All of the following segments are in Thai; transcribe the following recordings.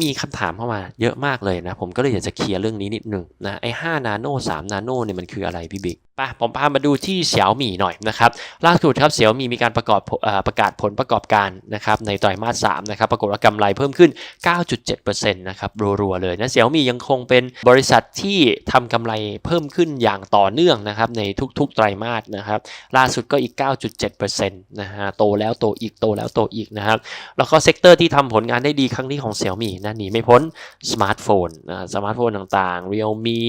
มีคำถามเข้ามาเยอะมากเลยนะ ผมก็เลยอยากจะเคลียร์เรื่องนี้นิดหนึ่งนะไอ้5นาโน่3นาโนเนี่ยมันคืออะไรพี่บิ๊ก ปผมพามาดูที่เสี่ยวมี่หน่อยนะครับล่าสุดครับเสี่ยวมี่มีการประกอบประกาศผลประกอบการนะครับในไตรมาส3นะครับปรากฏว่ากำไรเพิ่มขึ้น 9.7%นะครับรัวๆเลยนะเสี่ยวมี่ยังคงเป็นบริษัทที่ทำกำไรเพิ่มขึ้นอย่างต่อเนื่องนะครับในทุกๆไตรมาสนะครับล่าสุดก็อีก 9.7%นะฮะโตแล้วโตอีกโตแล้วโตอีกนะครับแล้วก็เซกเตอร์ที่ทำผลงานได้ดีครั้งนี้ของ Xiaomi นะหนีไม่พ้นสมาร์ทโฟนนะสมาร์ทโฟนต่างๆ Realme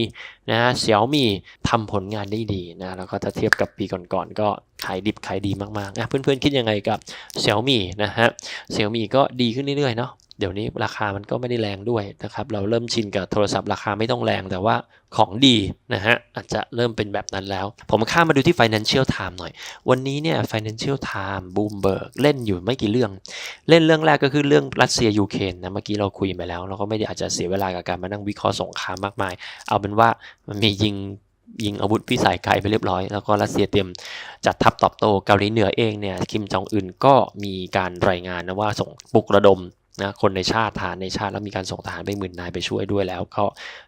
นะฮะ Xiaomi ทำผลงานได้ดีนะแล้วก็ถ้าเทียบกับปีก่อนๆก็ ขายดิบขายดีมากๆนะเพื่อนๆคิดยังไงกับ Xiaomi นะฮะ Xiaomi ก็ดีขึ้นเรื่อยๆเนาะเดี๋ยวนี้ราคามันก็ไม่ได้แรงด้วยนะครับ เราเริ่มชินกับโทรศัพท์ราคาไม่ต้องแรงแต่ว่าของดีนะฮะอาจจะเริ่มเป็นแบบนั้นแล้ว ผมข้ามมาดูที่ Financial Time หน่อย วันนี้เนี่ย Financial Time Bloomberg เล่นอยู่ไม่กี่เรื่อง เล่นเรื่องแรกก็คือเรื่องรัสเซียยูเครนนะเมื่อกี้เราคุยไปแล้ว เราก็ไม่ได้อาจจะเสียเวลากับการมานั่งวิเคราะห์สงครามมากมาย เอาเป็นว่ามันมียิง ยิงอาวุธพิสัยไกลไปเรียบร้อย แล้วก็รัสเซียเตรียมจัดทัพตอบโต้เกาหลีเหนือเองเนี่ยคิมจองอึนก็มีการรายงานนะว่าส่งปลุกระดม นะคนในชาติทารในชาติแล้วมีการส่งทหารไปหมื่นนายไปช่วยด้วยแล้วก็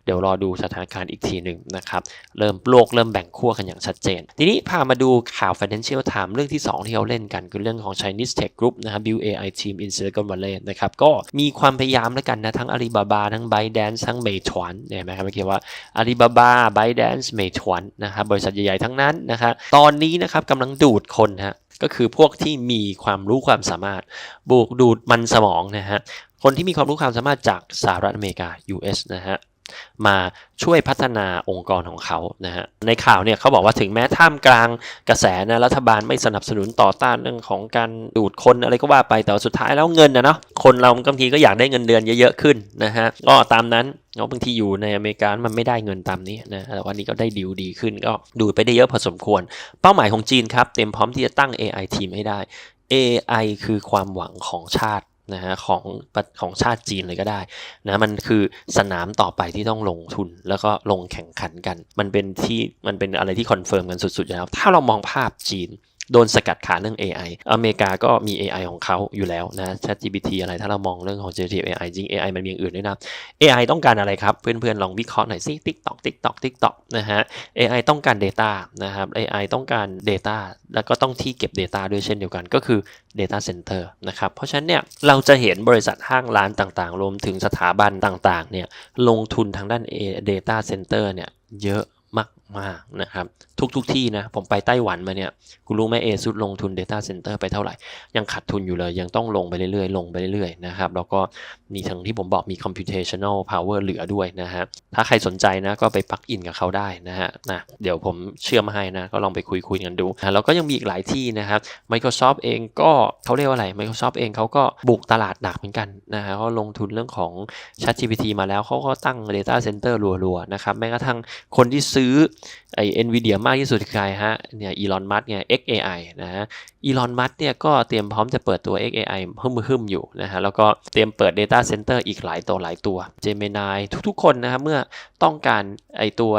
เดี๋ยวรอดูสถานการณ์อีกทีหนึ่งนะครับ เริ่มโลกเริ่มแบ่งขั้วกันอย่างชัดเจน ทีนี้พามาดูข่าว Financial Time เรื่องที่ 2 ที่เราเล่นกัน คือเรื่องของ Chinese Tech Group นะครับ BAI Team in Silicon Valley นะครับก็มีความพยายามแล้วกันนะ ทั้ง Alibaba ทั้ง ByteDance ทั้ง Meituan เนี่ยเห็นไหมครับเมื่อกี้ว่า Alibaba ByteDance Meituan นะครับบริษัทใหญ่ๆทั้งนั้นนะครับตอนนี้นะครับกำลังดูดคนฮะ ก็คือพวกที่มีความรู้ความสามารถบุกดูดมันสมองนะฮะคนที่มีความรู้ความสามารถจากสหรัฐอเมริกา US นะฮะ มาช่วยพัฒนาองค์กรของเขานะฮะในข่าวเนี่ยเขาบอกว่าถึงแม้ท่ามกลางกระแสนะรัฐบาลไม่สนับสนุนต่อต้านเรื่องของการดูดคนอะไรก็ว่าไปแต่สุดท้ายแล้วเงินนะเนาะคนเราบางทีก็อยากได้เงินเดือนเยอะๆขึ้นนะฮะก็ตามนั้นเนาะบางทีอยู่ในอเมริกามันไม่ได้เงินตามนี้นะแต่วันนี้ก็ได้ดีลดีขึ้น ก็ดูดไปได้เยอะพอสมควร เป้าหมายของจีนครับเต็มพร้อมที่จะตั้ง AI ทีมให้ได้ AI คือความหวังของชาติ นะฮะของของชาติจีนเลยก็ได้นะมันคือสนามต่อไปที่ต้องลงทุนแล้วก็ลงแข่งขันกัน มันเป็นที่มันเป็นอะไรที่คอนเฟิร์มกันสุดๆแล้วถ้าเรามองภาพจีน โดนสกัดขาเรื่อง AI อเมริกาก็มี AI ของเขาอยู่แล้วนะ ChatGPT อะไรถ้าเรามองเรื่องของ generative AI จริง AI มันมีอย่างอื่นด้วยนะ AI ต้องการอะไรครับ เพื่อนๆ ลองวิเคราะห์หน่อยสิ TikTok TikTok TikTok นะฮะ AI ต้องการ Data นะครับ AI ต้องการ Data แล้วก็ต้องที่เก็บ Data ด้วยเช่นเดียวกันก็คือ Data Center นะครับ เพราะฉะนั้นเนี่ยเราจะเห็นบริษัทห้างร้านต่างๆ รวมถึงสถาบันต่างๆเนี่ยลงทุนทางด้าน Data Center เนี่ยเยอะ มากนะครับทุกๆทที่นะ ผมไปไต้หวันมาเนี่ยคุณรู้ไหมเอซุดลงทุน Data Center ไปเท่าไหร่ ยังขาดทุนอยู่เลย ยังต้องลงไปเรื่อยๆ ลงไปเรื่อยๆนะครับแล้วก็มีทั้งที่ผมบอกมี computational power เหลือด้วยนะฮะถ้าใครสนใจนะก็ไปปลักอินกับเขาได้นะฮะนะเดี๋ยวผมเชื่อมาให้นะ ก็ลองไปคุยคุยกันดูนะแล้วก็ยังมีอีกหลายที่นะครับ Microsoft เองก็เขาเรียกว่าอะไร Microsoft เองเขาก็บุกตลาดหนักเหมือนกันนะฮะเขาลงทุนเรื่องของ ChatGPT มาแล้วเขาก็ตั้ง Data Center รัวๆนะครับแม้กระทั่งคนที่ซื้อไอ้ NVIDIA มากที่สุดคือใครฮะเนี่ยอีลอนมัสก์เนี่ย XAI นะฮะอีลอนมัสก์เนี่ยก็เตรียมพร้อมจะเปิดตัว XAI หึมหึมอยู่นะฮะแล้วก็เตรียมเปิด Data Center อีกหลายตัวหลายตัว Gemini ทุกๆคนนะครับเมื่อต้องการไอตัว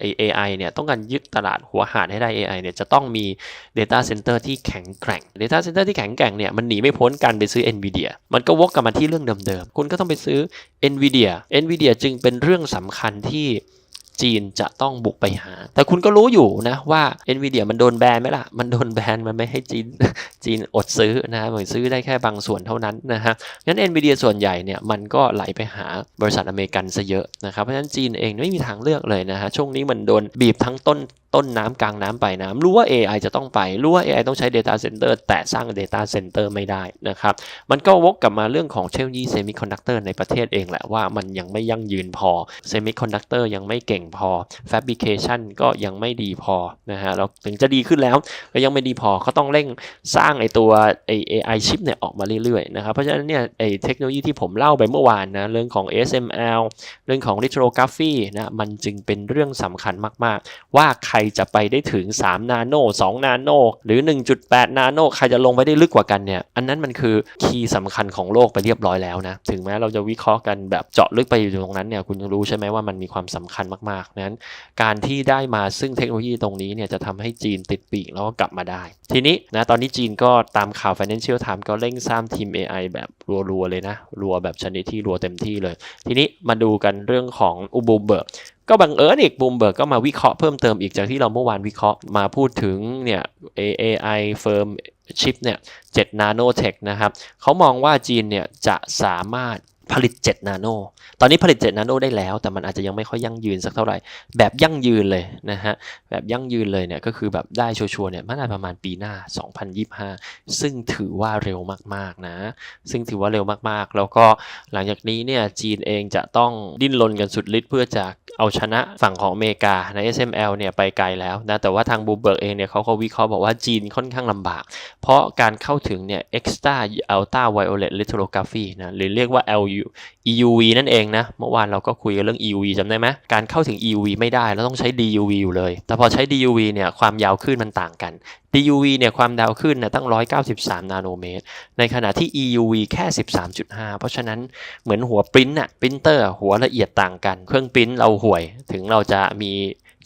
ไอ AI เนี่ยต้องการยึดตลาดหัวหาดให้ได้ AI เนี่ยจะต้องมี Data Center ที่แข็งแกร่ง Data Center ที่แข็งแกร่งเนี่ยมันหนีไม่พ้นการไปซื้อ NVIDIA มันก็วกกลับมาที่เรื่องเดิมๆ คุณก็ต้องไปซื้อ NVIDIA NVIDIA จึงเป็นเรื่องสำคัญที่ จีนจะต้องบุกไปหา แต่คุณก็รู้อยู่นะว่า NVIDIA มันโดนแบนไหมล่ะ มันโดนแบนมันไม่ให้จีนจีนอดซื้อนะเหมือนซื้อได้แค่บางส่วนเท่านั้นนะฮะงั้น NVIDIA ส่วนใหญ่เนี่ยมันก็ไหลไปหาบริษัทอเมริกันซะเยอะนะครับเพราะฉะนั้นจีนเองไม่มีทางเลือกเลยนะฮะช่วงนี้มันโดนบีบทั้งต้น ต้นน้ำกลางน้ำไปน้ำรู้ว่า AI จะต้องไป รู้ว่า AI ต้องใช้ Data Center แต่สร้าง Data Center ไม่ได้นะครับ มันก็วกกลับมาเรื่องของเทคโนโลยีเซมิคอนดักเตอร์ในประเทศเองแหละว่ามันยังไม่ยั่งยืนพอเซมิคอนดักเตอร์ยังไม่เก่งพอ Fabrication ก็ยังไม่ดีพอนะฮะแล้วถึงจะดีขึ้นแล้วก็ยังไม่ดีพอเขาต้องเร่งสร้างไอตัวไอ AI ชิปเนี่ยออกมาเรื่อยๆนะครับเพราะฉะนั้นเนี่ยไอเทคโนโลยีที่ผมเล่าไปเมื่อวานนะเรื่องของ SML เรื่องของ lithography นะมันจึงเป็นเรื่องสำคัญมากๆ ว่าใครจะไปได้ถึง 3 นาโน 2 นาโน หรือ 1.8 นาโน ใครจะลงไปได้ลึกกว่ากันเนี่ย อันนั้นมันคือคีย์สำคัญของโลกไปเรียบร้อยแล้วนะ ถึงแม้เราจะวิเคราะห์กันแบบเจาะลึกไปอยู่ตรงนั้นเนี่ย คุณรู้ใช่ไหมว่ามันมีความสำคัญมากๆ นั้น การที่ได้มาซึ่งเทคโนโลยีตรงนี้เนี่ยจะทำให้จีนติดปีกแล้วก็กลับมาได้ ทีนี้นะตอนนี้จีนก็ตามข่าว Financial Times ก็เร่งสร้างทีม AI แบบรัวๆเลยนะ รัวแบบชนิดที่รัวเต็มที่เลย ทีนี้มาดูกันเรื่องของอุบูมเบิร์ก ก็บังเอิญอีกบูมเบิร์กก็มาวิเคราะห์เพิ่มเติมอีกจากที่เราเมื่อวานวิเคราะห์มาพูดถึงเนี่ย AI เฟิร์มชิปเนี่ย7 Nano Tech นะครับเขามองว่าจีนเนี่ยจะสามารถผลิต 7 นาโน ตอนนี้ผลิต 7 นาโนได้แล้ว แต่มันอาจจะยังไม่ค่อยยั่งยืนสักเท่าไหร่ แบบยั่งยืนเลยนะฮะ แบบยั่งยืนเลยเนี่ยก็คือแบบได้ชัวร์เนี่ยมันน่าประมาณปีหน้า 2025 ซึ่งถือว่าเร็วมากๆนะ ซึ่งถือว่าเร็วมากๆ แล้วก็หลังจากนี้เนี่ยจีนเองจะต้องดิ้นรนกันสุดฤทธิ์เพื่อจะ เอาชนะฝั่งของอเมริกาใน SML เนี่ยไปไกลแล้วนะแต่ว่าทางบูเบิร์กเองเนี่ยเขาก็วิเคราะห์บอกว่าจีนค่อนข้างลำบาก เพราะการเข้าถึงเนี่ย extra ultra violet lithography นะหรือเรียกว่า LU EUV นั่นเองนะเมื่อวานเราก็คุยกันเรื่อง EUV จำได้ไหมการเข้าถึง EUV ไม่ได้แล้วต้องใช้ DUV อยู่เลย แต่พอใช้ DUV เนี่ยความยาวคลื่นมันต่างกัน DUV เนี่ยความดาวขึ้นเนี่ยตั้ง 193 นาโนเมตร ในขณะที่ EUV แค่ 13.5 เพราะฉะนั้นเหมือนหัวปริ้นอะปรินเตอร์หัวละเอียดต่างกัน เครื่องปริ้นเราห่วย ถึงเราจะมี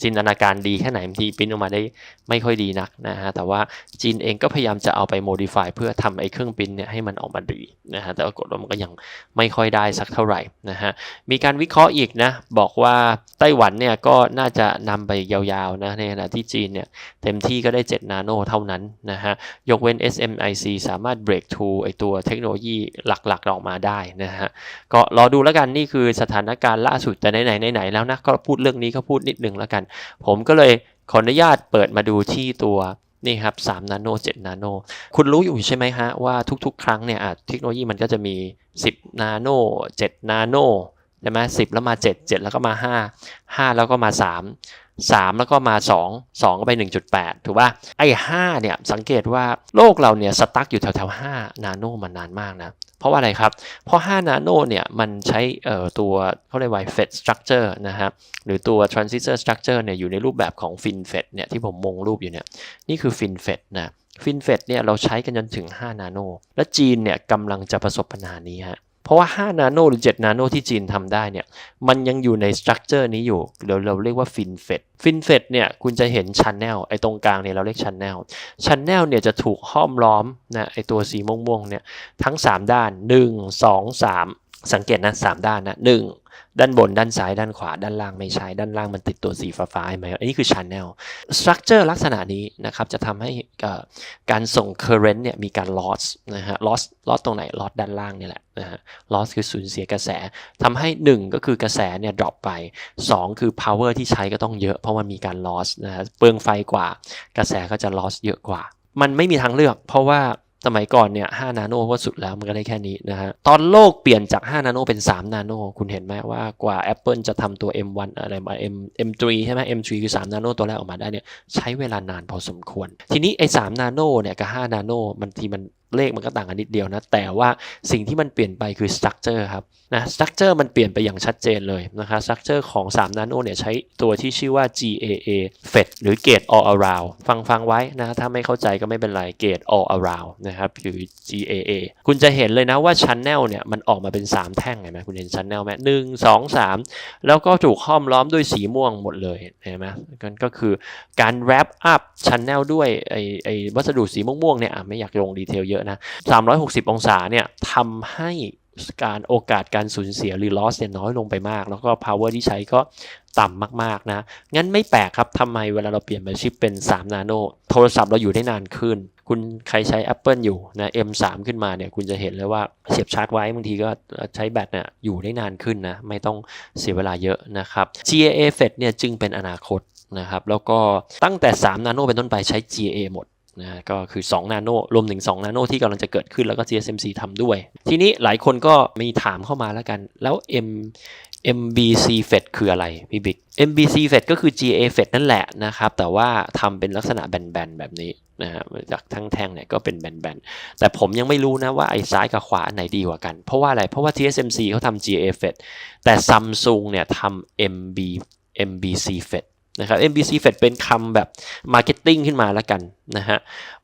จินตนาการดีแค่ไหนบางทีปริ้นออกมาได้ไม่ค่อยดีนักนะฮะแต่ว่าจีนเองก็พยายามจะเอาไปโมดิฟายเพื่อทำไอ้เครื่องปริ้นเนี่ยให้มันออกมาดีนะฮะแต่ปรากฏว่ามันก็ยังไม่ค่อยได้สักเท่าไหร่นะฮะมีการวิเคราะห์อีกนะบอกว่าไต้หวันเนี่ยก็น่าจะนำไปยาวๆนะในขณะที่จีนเนี่ยเต็มที่ก็ได้ 7 นาโนเท่านั้นนะฮะยกเว้น SMIC สามารถ break through ไอตัวเทคโนโลยีหลักๆออกมาได้นะฮะก็รอดูแล้วกันนี่คือสถานการณ์ล่าสุดแต่ไหนๆไหนๆแล้วนะก็พูดเรื่องนี้ก็พูดนิดนึงแล้วกันผมก็เลยขออนุญาตเปิดมาดูที่ตัวนี่ครับ3นาโน7นาโน คุณรู้อยู่ใช่ไหมฮะว่าทุกๆ ครั้งเนี่ยอะเทคโนโลยีมันก็จะมี 10 นาโน 7 นาโนใช่ไหม10แล้วมา 7 7 แล้วก็มา 5 5 แล้วก็มา 3 3 แล้วก็มา 2 2 ก็ไป 1.8 ถูกป่ะ ไอ้ 5 เนี่ย สังเกตว่าโลกเราเนี่ย สตั๊กอยู่แถวๆ 5 นาโนมานานมากนะ เพราะว่าอะไรครับ เพราะ 5 นาโนเนี่ยมันใช้ตัวเขาเรียกว่า FET structure นะครับหรือตัว transistor structure เนี่ยอยู่ในรูปแบบของ FinFET เนี่ยที่ผมมงรูปอยู่เนี่ยนี่คือ FinFET นะ FinFET เนี่ยเราใช้กันจนถึง 5 นาโน และจีนเนี่ยกำลังจะประสบปัญหานี้ฮะ เพราะว่า 5 นาโนหรือ 7 นาโนที่จีนทำได้เนี่ย มันยังอยู่ในสตรัคเจอร์นี้อยู่เราเราเรียกว่าฟินเฟตฟินเฟตเนี่ย คุณจะเห็นชันแนลไอ้ตรงกลางเนี่ยเราเรียกชันแนลชันแนลเนี่ยจะถูกห้อมล้อมนะไอ้ตัวสีม่วงๆเนี่ยทั้ง 3 ด้าน 1 2 3 สังเกตนะ3ด้านนะ1ด้านบนด้านซ้ายด้านขวาด้านล่างไม่ใช่ด้านล่างมันติดตัวสีฟ้าๆไหมอันนี้คือ Channel Structure ลักษณะนี้นะครับจะทำให้การส่ง current เนี่ยมีการ loss นะฮะ loss loss ตรงไหน loss ด้านล่างนี่แหละนะฮะ loss คือสูญเสียกระแสทำให้ 1 ก็คือกระแสเนี่ย drop ไป 2 คือ power ที่ใช้ก็ต้องเยอะเพราะมันมีการ loss นะฮะเปลืองไฟกว่ากระแสก็จะ loss เยอะกว่า มันไม่มีทางเลือก เพราะว่า สมัยก่อนเนี่ย5นาโนก็สุดแล้วมันก็ได้แค่นี้นะฮะ ตอนโลกเปลี่ยนจาก 5 นาโนเป็น 3 นาโน คุณเห็นไหมว่ากว่า Apple จะทำตัว M1 อะไรมา M M3 ใช่ไหม M3 คือ 3 นาโนตัวแรกออกมาได้เนี่ยใช้เวลานานพอสมควร ทีนี้ไอ้3นาโนเนี่ยกับ 5 นาโนมันทีมัน เลขมันก็ต่างกันนิดเดียวนะ แต่ว่าสิ่งที่มันเปลี่ยนไปคือ structure ครับนะสตรัคเจอร์มันเปลี่ยนไปอย่างชัดเจนเลยนะครับสตรัคเจอร์ของ3นาโนเนี่ยใช้ตัวที่ชื่อว่า GAA FET หรือ Gate All Around ฟังฟังไว้นะถ้าไม่เข้าใจก็ไม่เป็นไร Gate All Around นะครับหรือ GAA คุณจะเห็นเลยนะว่า Channel เนี่ยมันออกมาเป็น 3 แท่งเห็นไหมคุณเห็น Channel ไหมหนึ่งสองสามแล้วก็ถูกห้อมล้อมด้วยสีม่วงหมดเลยเห็นไหมกันก็คือการ wrap up Channel ด้วยไอไอวัสดุสีม่วงๆเนี่ยไม่อยากลงดีเทลเยอะนะ 360 องศาเนี่ยทำให้การโอกาสการสูญเสียหรือ loss เนี่ยน้อยลงไปมาก แล้วก็ power ที่ใช้ก็ต่ำมากๆนะ งั้นไม่แปลกครับทำไมเวลาเราเปลี่ยนมาชิปเป็น 3 นาโน โทรศัพท์เราอยู่ได้นานขึ้น คุณใครใช้ Apple อยู่นะ M3 ขึ้นมาเนี่ยคุณจะเห็นเลยว่าเสียบชาร์จไว้บางทีก็ใช้แบตเนี่ยอยู่ได้นานขึ้นนะ ไม่ต้องเสียเวลาเยอะนะครับ GAA FET เนี่ยจึงเป็นอนาคตนะครับ แล้วก็ตั้งแต่ 3 นาโนเป็นต้นไปใช้ GAA หมด นะก็คือ2นาโนรวมถึง2นาโนที่กำลังจะเกิดขึ้นแล้วก็ TSMC ทำด้วย ทีนี้หลายคนก็มีถามเข้ามาแล้วกัน แล้ว M MBC FET คืออะไรพี่บิ๊ก MBC FET ก็คือ GA FET นั่นแหละนะครับ แต่ว่าทำเป็นลักษณะแบนๆ แบบนี้นะฮะจากทั้งแท่งเนี่ยก็เป็นแบนๆ แต่ผมยังไม่รู้นะว่าไอ้ซ้ายกับขวาอันไหนดีกว่ากัน เพราะว่าอะไร เพราะว่า TSMC เขาทำ GA FET แต่ Samsung เนี่ยทำ MB MBC FET นะครับ MBC Fed เป็นคำแบบ Marketing ขึ้นมาแล้วกันนะฮะ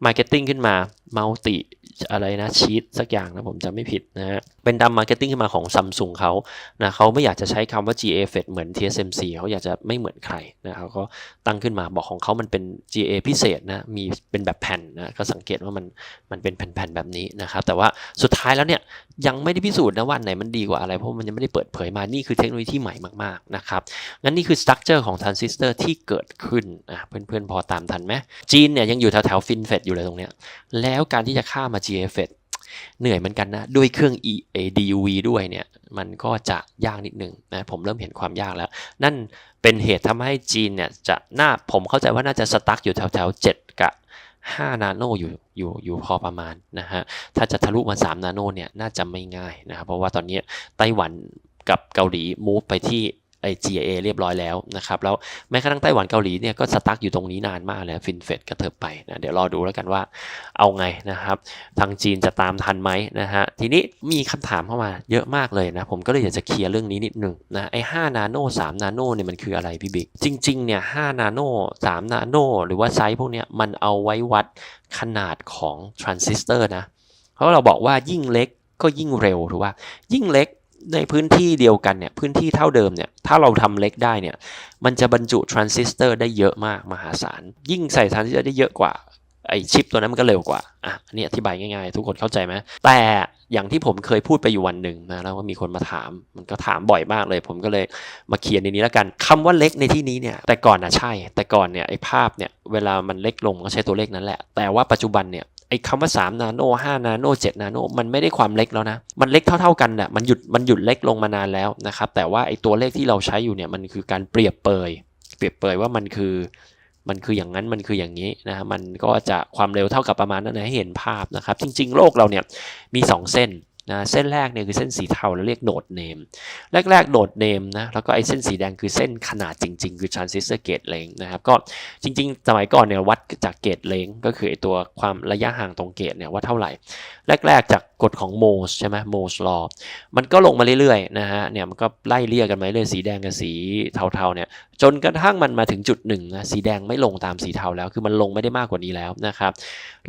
Marketing ขึ้นมา Multi อะไรนะชีตสักอย่างนะผมจำไม่ผิดนะฮะเป็นดำมมาร์เก็ตติ้งขึ้นมาของซัมซุงเขานะเขาไม่อยากจะใช้คำว่า GA FET เหมือน TSMC เขาอยากจะไม่เหมือนใครนะเขาก็ตั้งขึ้นมาบอกของเขามันเป็น GA พิเศษนะมีเป็นแบบแผ่นนะก็สังเกตว่ามันมันเป็นแผ่นๆแบบนี้นะครับแต่ว่าสุดท้ายแล้วเนี่ยยังไม่ได้พิสูจน์นะว่านไหนมันดีกว่าอะไรเพราะมันยังไม่ได้เปิดเผยมานี่คือเทคโนโลยีที่ใหม่มากๆนะครับงั้นนี่คือสตรัคเจอร์ของทรานซิสเตอร์ที่เกิดขึ้นอะเพื่อนๆพอตามทันไหมจีนเนี่ยยังอยู่แถวๆฟินเฟดอยู่เลยตรงเนี้ยแลแล้วการที่จะข้ามมา GA FET เหนื่อยเหมือนกันนะ ด้วยเครื่อง E A D U V ด้วยเนี่ยมันก็จะยากนิดนึงนะผมเริ่มเห็นความยากแล้ว นั่นเป็นเหตุทำให้จีนเนี่ยจะน่าผมเข้าใจว่าน่าจะสตั๊กอยู่แถวแถวเจ็ดกับ5 นาโนอยู่อยู่อยู่พอประมาณนะฮะถ้าจะทะลุมา 3 นาโนเนี่ยน่าจะไม่ง่ายนะครับเพราะว่าตอนนี้ไต้หวันกับเกาหลีมูฟไปที่ ไอ GA เรียบร้อยแล้วนะครับแล้วแม้กระทั่งไต้หวันเกาหลีเนี่ยก็สตั๊กอยู่ตรงนี้นานมากแล้วฟินเฟดกระเถิบไปนะเดี๋ยวรอดูแล้วกันว่าเอาไงนะครับทางจีนจะตามทันไหมนะฮะทีนี้มีคำถามเข้ามาเยอะมากเลยนะผมก็เลยอยากจะเคลียร์เรื่องนี้นิดหนึงนะไอ้5นาโน3นาโนเนี่ยมันคืออะไรพี่บิ๊กจริงๆเนี่ย5นาโน3นาโนหรือว่าไซส์พวกเนี้ยมันเอาไว้วัดขนาดของทรานซิสเตอร์นะเพราะเราบอกว่ายิ่งเล็กก็ยิ่งเร็วถูกป่ะยิ่งเล็ก ในพื้นที่เดียวกันเนี่ยพื้นที่เท่าเดิมเนี่ยถ้าเราทำเล็กได้เนี่ยมันจะบรรจุทรานซิสเตอร์ได้เยอะมากมหาศาล ยิ่งใส่ทรานซิสเตอร์ได้เยอะกว่าไอชิปตัวนั้นมันก็เร็วกว่า อะอันนี่อธิบายง่ายๆ ทุกคนเข้าใจไหม แต่อย่างที่ผมเคยพูดไปอยู่วันหนึ่งนะแล้วก็มีคนมาถาม มันก็ถามบ่อยมากเลย ผมก็เลยมาเขียนในนี้แล้วกันคำว่าเล็กในที่นี้เนี่ย แต่ก่อนนะใช่ แต่ก่อนเนี่ยไอภาพเนี่ย เวลามันเล็กลงก็ใช้ตัวเลขนั้นแหละ แต่ว่าปัจจุบันเนี่ย ไอ้คำว่า 3 นาโน5นาโน7นาโนมันไม่ได้ความเล็กแล้วนะ มันเล็กเท่า ๆกันน่ะมันหยุดมันหยุดเล็กลงมานานแล้วนะครับ แต่ว่าไอ้ตัวเลขที่เราใช้อยู่เนี่ยมันคือการเปรียบเปย เปรียบเปยว่ามันคือมันคืออย่างนั้นมันคืออย่างนี้นะฮะมันก็จะความเร็วเท่ากับประมาณนั้นนะให้เห็นภาพนะครับ จริง ๆ โลกเราเนี่ยมี 2 เส้น นะเส้นแรกเนี่ยคือเส้นสีเทาเราเรียกโนดเนมแรกๆโนดเนมนะแล้วก็ไอ้เส้นสีแดงคือเส้นขนาดจริง ๆ คือทรานซิสเตอร์เกตเลงนะครับก็จริง ๆ สมัยก่อนเนี่ยวัดจากเกตเลงก็คือไอ้ตัวความระยะห่างตรงเกตเนี่ยว่าเท่าไหร่ แรก ๆ จากกฎของโมสใช่ไหมโมสลอมันก็ลงมาเรื่อยๆนะฮะเนี่ยมันก็ไล่เลี่ยกันมาเรื่อยสีแดงกับสีเทาๆเนี่ยจนกระทั่งมันมาถึงจุดหนึ่งนะสีแดงไม่ลงตามสีเทาแล้ว คือมันลงไม่ได้มากกว่านี้แล้วนะครับ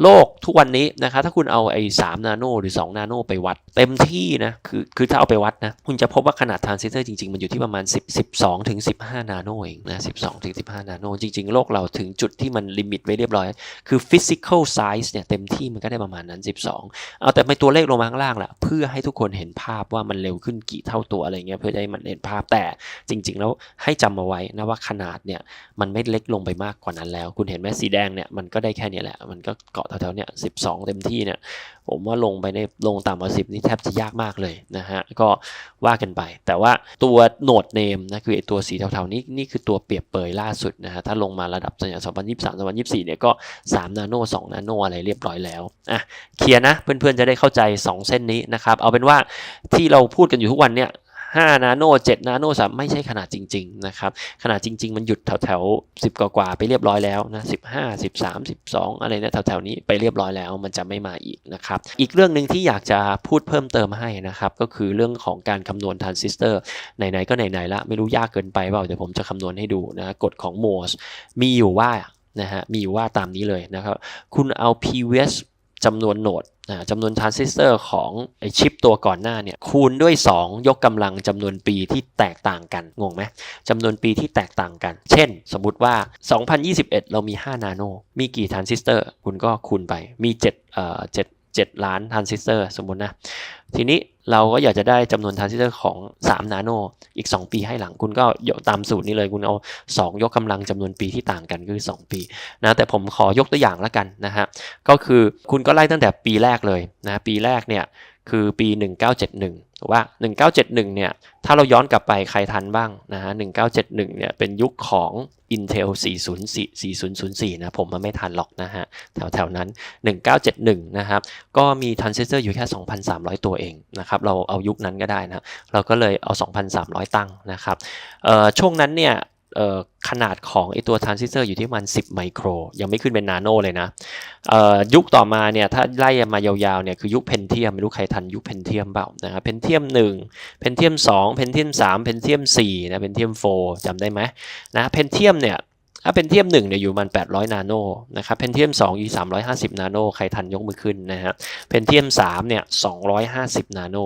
โลกทุกวันนี้นะครับถ้าคุณเอาไอ้สามนาโนหรือ 2 นาโนไปวัด เต็มที่นะคือคือถ้าเอาไปวัดนะคุณจะพบว่าขนาดทรานซิสเตอร์จริงๆ มันอยู่ที่ประมาณ 10 12ถึง15 นาโนเองนะ12ถึง15 นาโน จริง ๆ โลกเราถึงจุดที่มันลิมิตไว้เรียบร้อย คือ physical size เนี่ยเต็มที่มันก็ได้ประมาณนั้น 12 เอาแต่ไม่ตัวเลขลงมาข้างล่างแหละเพื่อให้ทุกคนเห็นภาพว่ามันเร็วขึ้นกี่เท่าตัวอะไรเงี้ยเพื่อให้มันเห็นภาพแต่จริง ๆ แล้วให้จำเอาไว้นะว่าขนาดเนี่ยมันไม่เล็กลงไปมากกว่านั้นแล้ว คุณเห็นไหมสีแดงเนี่ยมันก็ได้แค่นี้แหละมันก็เกาะแถวๆเนี่ย12เต็มที่เนี่ย ผมว่าลงไปในลงต่ำกว่าสิบนี่แทบจะยากมากเลยนะฮะก็ว่ากันไป แต่ว่าตัวโนดเนมนะคือไอตัวสีเทาๆนี้นี่คือตัวเปรียบเปยล่าสุดนะฮะถ้าลงมาระดับอย่าง2023 2024เนี่ยก็ 3 นาโน 2 นาโนอะไรเรียบร้อยแล้วอะเคลียร์นะเพื่อนๆจะได้เข้าใจ 2 เส้นนี้นะครับเอาเป็นว่าที่เราพูดกันอยู่ทุกวันเนี่ย 5 นาโน 7 นาโนสามไม่ใช่ขนาดจริง ๆ นะครับ ขนาดจริง ๆ มันหยุดแถวๆ10 กว่าๆไปเรียบร้อยแล้วนะ15 13 12 อะไรเนี่ยแถวๆนี้ไปเรียบร้อยแล้วมันจะไม่มาอีกนะครับ อีกเรื่องหนึ่งที่อยากจะพูดเพิ่มเติมให้นะครับ ก็คือเรื่องของการคำนวณทรานซิสเตอร์ไหนๆก็ไหนๆละไม่รู้ยากเกินไปเปล่าเดี๋ยวผมจะคำนวณให้ดูนะกฎของโมสมีอยู่ว่านะฮะมีอยู่ว่าตามนี้เลยนะครับ คุณเอา PVS จำนวนโหนด จำนวนทรานซิสเตอร์ของไอชิปตัวก่อนหน้าเนี่ยคูณด้วย 2 ยกกำลังจำนวนปีที่แตกต่างกัน งงไหมจำนวนปีที่แตกต่างกัน เช่น สมมติว่า 2021 เรามี 5 นาโน มีกี่ทรานซิสเตอร์ คุณก็คูณไปมี7เอ่อ7 7 ล้านทรานซิสเตอร์สมมุตินะ ทีนี้เราก็อยากจะได้จำนวนทรานซิสเตอร์ของ 3 นาโน อีก 2 ปีให้หลังคุณก็ตามสูตรนี้เลยคุณเอา 2 ยกกำลังจำนวนปีที่ต่างกันคือ 2 ปีนะแต่ผมขอยกตัวอย่างละกันนะฮะก็คือคุณก็ไล่ตั้งแต่ปีแรกเลยนะปีแรกเนี่ย คือปี 1971ถูกว่า 1971 เนี่ย ถ้าเราย้อนกลับไปใครทันบ้างนะฮะ 1971 เนี่ย เป็นยุคของ Intel 404 4004 นะ ผมมันไม่ทันหรอกนะฮะ แถวๆนั้น 1971 นะครับ ก็มีทรานซิสเตอร์อยู่แค่ 2,300 ตัวเองนะครับ เราเอายุคนั้นก็ได้นะ เราก็เลยเอา 2,300 ตั้งนะครับเอ่อช่วงนั้นเนี่ย ขนาดของไอตัวทรานซิสเตอร์อยู่ที่มาณ10 ไมโคร ยังไม่ขึ้นเป็นนาโนเลยนะยุคต่อมาเนี่ยถ้าไล่มายาวๆเนี่ยคือยุคเพนเทียมไม่รู้ใครทันยุคเพนเทียมเปล่านะครับเพนเทียม1เพนเทียม2เพนเทียม3เพนเทียม4นะเพนเทียม4จำได้ไหมนะเพนเทียมเนี่ยถ้าเพนเทียม1เนี่ยอยู่มัน 800 นาโนนะครับเพนเทียม2อยู่350 นาโน ใครทันยกมือขึ้นนะฮะเพนเทียม3เนี่ย250 นาโน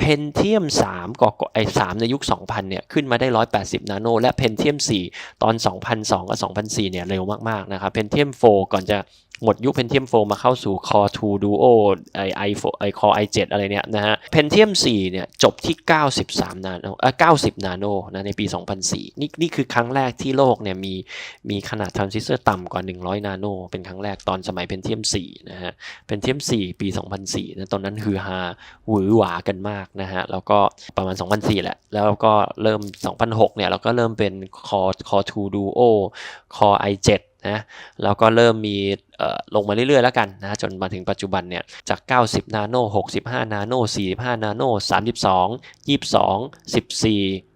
เพนเทียม3ก็ไอ้3ในยุค 2000 เนี่ย ขึ้นมาได้ 180 นาโน และเพนเทียม4ตอน 2002 กับ 2004 เนี่ย เร็วมาก ๆ นะครับเพนเทียม4ก่อนจะหมดยุค Pentium 4 มาเข้าสู่ Core 2 Duo ไอไอไอ Core i7 อะไรเนี่ยนะฮะ Pentium 4 เนี่ย จบที่ 93 นาโนเออ90 นาโนนะในปี 2004 นี่นี่คือครั้งแรกที่โลกเนี่ย มีมีขนาดทรานซิสเตอร์ต่ำกว่า 100 นาโน เป็นครั้งแรกตอนสมัย Pentium 4 นะฮะ Pentium 4 ปี 2004นะตอนนั้นฮือฮาหวือหวากันมากนะฮะแล้วก็ประมาณ 2004แหละแล้วก็เริ่ม 2006เนี่ยเราก็เริ่มเป็น Core Core 2 Duo Core i7 นะแล้วก็เริ่มมีลงมาเรื่อยๆแล้วกันนะจนมาถึงปัจจุบันเนี่ยจาก 90 นาโน 65 นาโน 45 นาโน 32 22 14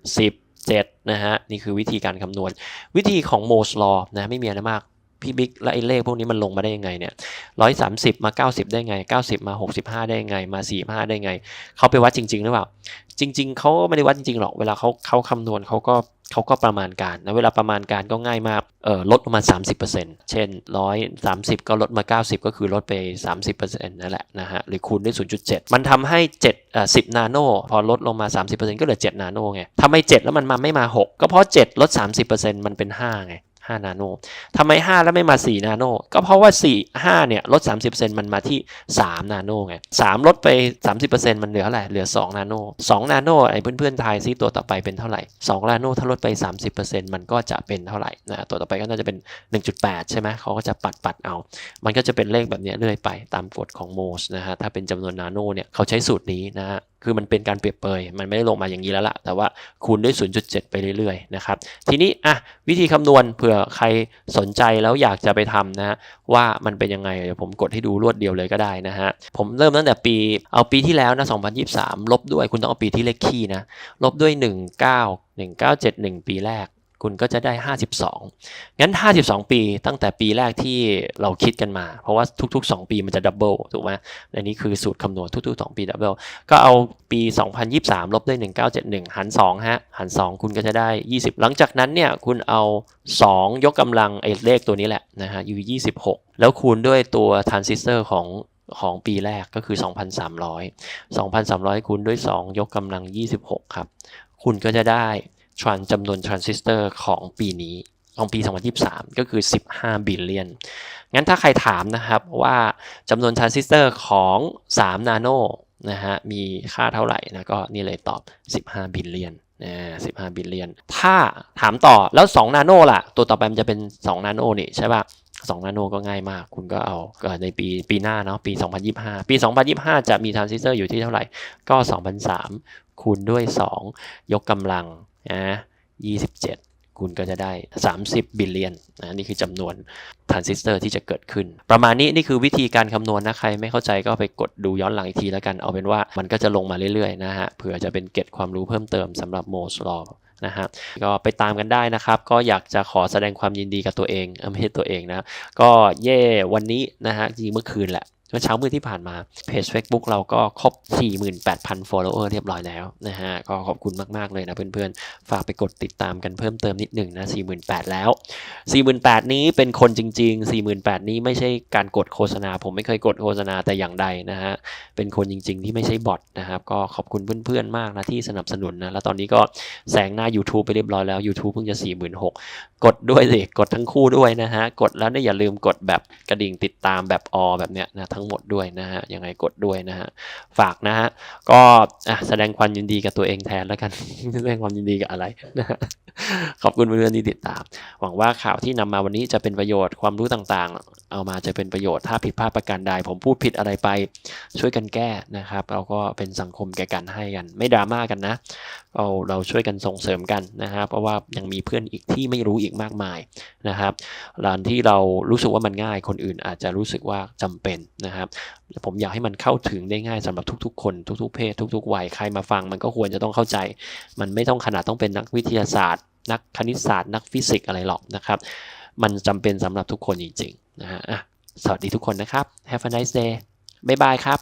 17นะฮะนี่คือวิธีการคำนวณ วิธีของโมสลอนะไม่มีอะไรมาก พี่บิ๊กและไอ้เลขพวกนี้มันลงมาได้ยังไงเนี่ยร้อยสามสิบมาเก้าสิบได้ไงเก้าสิบมาหกสิบห้าได้ไงมาสี่ห้าได้ไง เขาไปวัดจริง ๆ หรือเปล่า จริง ๆเขาไม่ได้วัดจริงๆหรอก เวลาเขาเขาคำนวณเขาก็เขาก็ประมาณการนะเวลาประมาณการก็ง่ายมากเออลดลงมา30%เช่น 130 ก็ลดมา 90 ก็คือลดไป 30%นั่นแหละนะฮะหรือคูณด้วย 0.7 มันทำให้7เอ่อ10 นาโน พอลดลงมา 30%ก็เหลือ 7 นาโนไงทำไม 7 แล้วมันมาไม่มา 6 ก็เพราะ 7 ลด 30%มันเป็น 5 ไง 5 นาโนทำไม 5 แล้วไม่มา 4 นาโน ก็เพราะว่า 4 5 เนี่ย ลด 30%มันมาที่ 3 นาโนไง 3 ลดไป 30%มันเหลืออะไร เหลือ 2 นาโน 2 นาโน ไอ้เพื่อนๆทายซิตัวต่อไปเป็นเท่าไหร่ 2 นาโนถ้าลดไป 30%มันก็จะเป็นเท่าไหร่นะตัวต่อไปก็น่าจะเป็น 1.8 ใช่ไหม เขาก็จะปัดปัดเอา มันก็จะเป็นเลขแบบนี้เรื่อยไปตามกฎของโมสนะฮะ ถ้าเป็นจำนวนนาโนเนี่ย เขาใช้สูตรนี้นะฮะ คือมันเป็นการเปรียบเปยมันไม่ได้ลงมาอย่างนี้แล้วล่ะแต่ว่าคูณด้วย 0.7 ไปเรื่อยๆนะครับทีนี้อะวิธีคำนวณเผื่อใครสนใจแล้วอยากจะไปทำนะว่ามันเป็นยังไงเดี๋ยวผมกดให้ดูรวดเดียวเลยก็ได้นะฮะผมเริ่มตั้งแต่ปีเอาปีที่แล้วนะ2023 ลบด้วยคุณต้องเอาปีที่เลขคี่นะลบด้วย 19 1971 ปีแรก คุณก็จะได้ 52 งั้น 52 ปีตั้งแต่ปีแรกที่เราคิดกันมา เพราะว่าทุก ๆ 2 ปีมันจะดับเบิลถูกไหมอันนี้คือสูตรคำนวณทุก ๆ 2 ปีดับเบิลก็เอาปี 2023 ลบด้วย 1971 หาร 2 ฮะ หาร 2 คุณก็จะได้ 20 หลังจากนั้นเนี่ยคุณเอา 2 ยกกำลังไอ้เลขตัวนี้แหละนะฮะอยู่ 26 แล้วคูณด้วยตัวทรานซิสเตอร์ของของปีแรกก็คือ 2,300 2,300 คูณด้วย 2 ยกกำลัง 26 ครับ คุณก็จะได้ ทรานจำนวนทรานซิสเตอร์ของปีนี้ของปี 2023 ก็คือ 15 บิลเลียน งั้นถ้าใครถามนะครับว่าจำนวนทรานซิสเตอร์ของ 3 นาโนนะฮะมีค่าเท่าไหร่นะก็นี่เลยตอบ 15 บิลเลียนนะ15 บิลเลียน ถ้าถามต่อแล้ว 2 นาโนล่ะ ตัวต่อไปมันจะเป็น 2 นาโนนี่ใช่ป่ะ2 นาโนก็ง่ายมาก คุณก็เอาในปีปีหน้าเนาะปี 2025 ปี 2025 จะมีทรานซิสเตอร์อยู่ที่เท่าไหร่ ก็ 2003 คูณด้วย 2 ยกกำลัง นะ27 คุณก็จะได้ 30 บิลเลียนนะนี่คือจำนวนทรานซิสเตอร์ที่จะเกิดขึ้น ประมาณนี้นี่คือวิธีการคำนวณนะ ใครไม่เข้าใจก็ไปกดดูย้อนหลังอีกทีแล้วกัน เอาเป็นว่ามันก็จะลงมาเรื่อยๆ นะฮะ เผื่อจะเป็นเก็ตความรู้เพิ่มเติมสำหรับโมสลอนะฮะก็ไปตามกันได้นะครับ ก็อยากจะขอแสดงความยินดีกับตัวเองไม่ใช่ตัวเองนะ ก็เย่วันนี้นะฮะจริงเมื่อคืนแหละเมื่อเช้ามืดที่ผ่านมาเพจ Facebook เราก็ครบ 48,000 follower เรียบร้อยแล้วนะฮะ ก็ขอบคุณมาก ๆ เลยนะเพื่อนๆ ฝากไปกดติดตามกันเพิ่มเติมนิดหนึ่งนะ 48,000 แล้ว 48,000 นี้เป็นคนจริง ๆ 48,000 นี้ไม่ใช่การกดโฆษณา ผมไม่เคยกดโฆษณาแต่อย่างใดนะฮะ เป็นคนจริง ๆ ที่ไม่ใช่บอทนะครับ ก็ขอบคุณเพื่อนๆ มากนะที่สนับสนุนนะ แล้วตอนนี้ก็แซงหน้า YouTube ไปเรียบร้อยแล้ว YouTube เพิ่งจะ 46,000 กดด้วยสิ กดทั้งคู่ด้วยนะฮะ กดแล้วเนี่ยอย่าลืมกดแบบกระดิ่งติดตามแบบอแบบเนี้ยนะทั้งหมดด้วยนะฮะยังไงกดด้วยนะฮะฝากนะฮะก็แสดงความยินดีกับตัวเองแทนแล้วกันแสดงความยินดีกับอะไรนะฮะขอบคุณเพื่อนๆที่ติดตาม หวังว่าข่าวที่นำมาวันนี้จะเป็นประโยชน์ความรู้ต่างๆ เอามาจะเป็นประโยชน์ถ้าผิดพลาดประการใดผมพูดผิดอะไรไปช่วยกันแก้นะครับเราก็เป็นสังคมแก่กันให้กัน ไม่ดราม่ากันนะเราเราช่วยกันส่งเสริมกันนะครับเพราะว่ายังมีเพื่อนอีกที่ไม่รู้อีกมากมายนะครับร้านที่เรารู้สึกว่ามันง่ายคนอื่นอาจจะรู้สึกว่าจำเป็นนะครับผมอยากให้มันเข้าถึงได้ง่ายสำหรับทุกๆ คน ทุกๆ เพศทุกๆวัยใครมาฟังมันก็ควรจะต้องเข้าใจ มันไม่ต้องขนาดต้องเป็นนักวิทยาศาสตร์ นักคณิตศาสตร์ นักฟิสิกส์อะไรหรอกนะครับ มันจำเป็นสำหรับทุกคนจริงๆนะฮะสวัสดีทุกคนนะครับ Have a nice day บ๊ายบายครับ